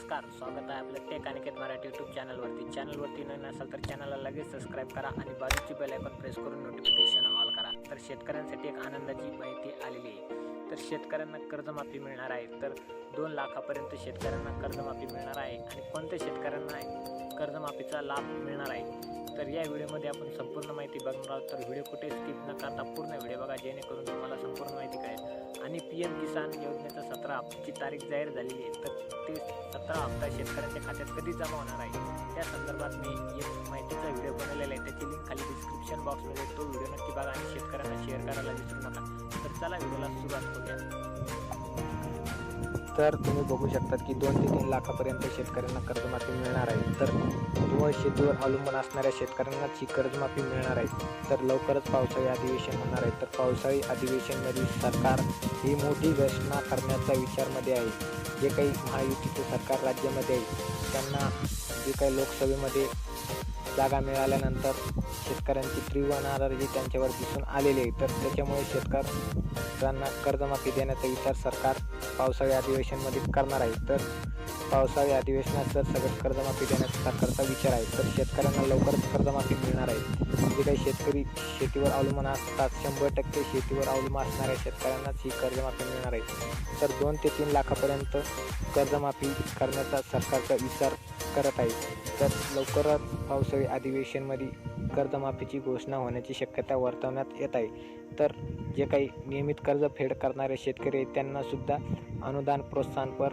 नमस्कार स्वागत आहे आपलं टेक अनिकेत मराठी यूट्यूब चॅनलवरती चॅनलवरती नाही नसाल तर चॅनलला लगेच सबस्क्राईब करा आणि बाजूची बेल आयकॉन प्रेस करून नोटिफिकेशन तर शेतकऱ्यांसाठी एक आनंदाची माहिती आलेली आहे. तर शेतकऱ्यांना कर्जमाफी मिळणार आहे. तर दोन लाखापर्यंत शेतकऱ्यांना कर्जमाफी मिळणार आहे. आणि कोणत्या शेतकऱ्यांना कर्जमाफीचा लाभ मिळणार आहे? तर या व्हिडिओमध्ये आपण संपूर्ण माहिती बघणार आहोत. तर व्हिडिओ कुठे स्किप न करता पूर्ण व्हिडिओ बघा जेणेकरून तुम्हाला संपूर्ण माहिती कळेल. आणि पी एम किसान योजनेचा सतरा हप्त्याची तारीख जाहीर झालेली आहे. तर ते सतरा हप्ता शेतकऱ्यांच्या खात्यात कधी जमा होणार आहे? त्या संदर्भात मी एक माहितीचा व्हिडिओ बनवलेला आहे. त्याची लिंक खाली डिस्क्रिप्शन बॉक्समध्ये तो व्हिडिओ नक्की बघा आणि शेतकऱ्यांना शेअर करायला विसरू नका. तर चला व्हिडिओला सुरुवात करूया. तर तुम्ही बघू शकता की दोन ते तीन लाखापर्यंत शेतकऱ्यांना कर्जमाफी मिळणार आहे. तर व शेतीवर अवलंबून असणाऱ्या शेतकऱ्यांनाच ही कर्जमाफी मिळणार आहे. तर लवकरच पावसाळी अधिवेशन होणार आहे. तर पावसाळी अधिवेशनमध्ये सरकार ही मोठी घोषणा करण्याचा विचारमध्ये आहे. जे काही महायुतीचे सरकार राज्यामध्ये आहे त्यांना जे काही लोकसभेमध्ये जागा मिळाल्यानंतर शेतकऱ्यांची तीव्र नाराजी त्यांच्यावर दिसून आलेली आहे. तर त्याच्यामुळे शेतकऱ्यांना कर्जमाफी देण्याचा विचार सरकार पावसाळी अधिवेशनमध्ये करणार आहे. तर पावसाळी अधिवेशनात जर सगळं कर्जमाफी देण्याचा सरकारचा विचार आहे. तर शेतकऱ्यांना लवकरच कर्जमाफी मिळणार शेतकरी शेतीवर अवलंबून असतात. शंभर टक्के शेतीवर अवलंबून असणाऱ्या शेतकऱ्यांनाच ही कर्जमाफी मिळणार आहे. तर दोन ते तीन लाखापर्यंत कर्जमाफी करण्याचा सरकारचा विचार करत आहे. तर लवकरच पावसाळी अधिवेशनमध्ये कर्जमाफीची घोषणा होण्याची शक्यता वर्तवण्यात येत आहे. तर जे काही नियमित कर्ज फेड करणारे शेतकरी आहेत त्यांनासुद्धा अनुदान प्रोत्साहनपर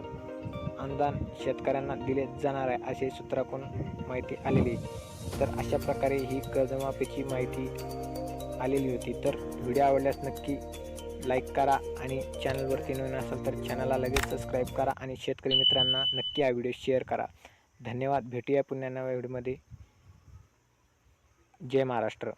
अनुदान शेतकऱ्यांना दिले जाणार आहे असे सूत्राकडून माहिती आलेली आहे. तर अशा प्रकारे ही कर्जमाफीची माहिती आलेली होती. तर व्हिडिओ आवडल्यास नक्की लाईक करा आणि चॅनलवरती नवीन असाल तर चॅनलला लगेच सबस्क्राईब करा आणि शेतकरी मित्रांना नक्की हा व्हिडिओ शेअर करा. धन्यवाद. भेटूया पुन्हा नव्या व्हिडिओमध्ये. जय महाराष्ट्र.